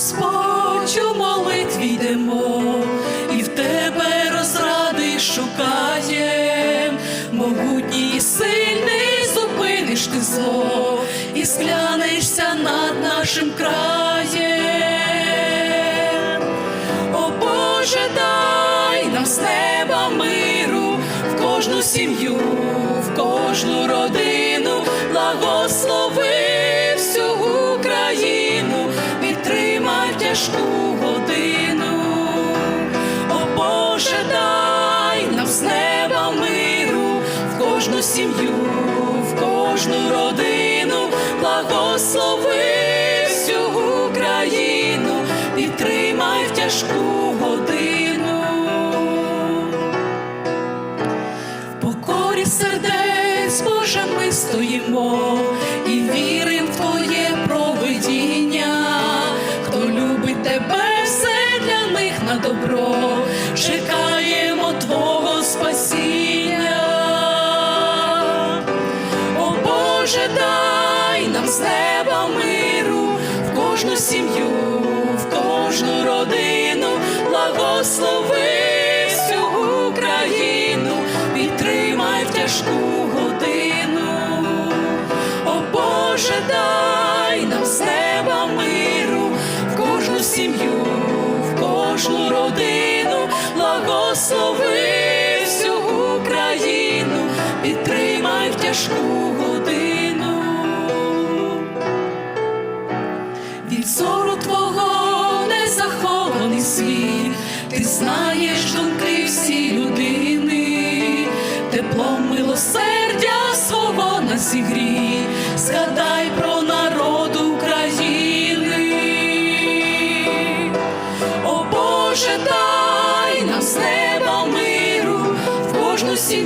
Господь у молитві йдемо, і в тебе розради шукаєм, могутній і сильний зупиниш ти зло і склянешся над нашим краєм. О Боже, дай нам з неба миру в кожну сім'ю, в кожну родину. Тяжку годину. О Боже, дай нам з неба миру в кожну сім'ю, в кожну родину, благослови всю Україну, підтримай в тяжку годину. В покорі сердець, Боже, ми стоїмо і вірим в добро, чекаємо Твого спасіння. О Боже, дай нам з неба миру в кожну сім'ю, в кожну родину, благослови всю Україну, підтримай в тяжку годину. О Боже, дай нам з неба миру в кожну сім'ю, родину, благослови всю Україну, підтримай в тяжку годину. Від зору твого не захований світ, ти знаєш думки всі людини, теплом милосердя свого на зігрій, згадай про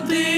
poder.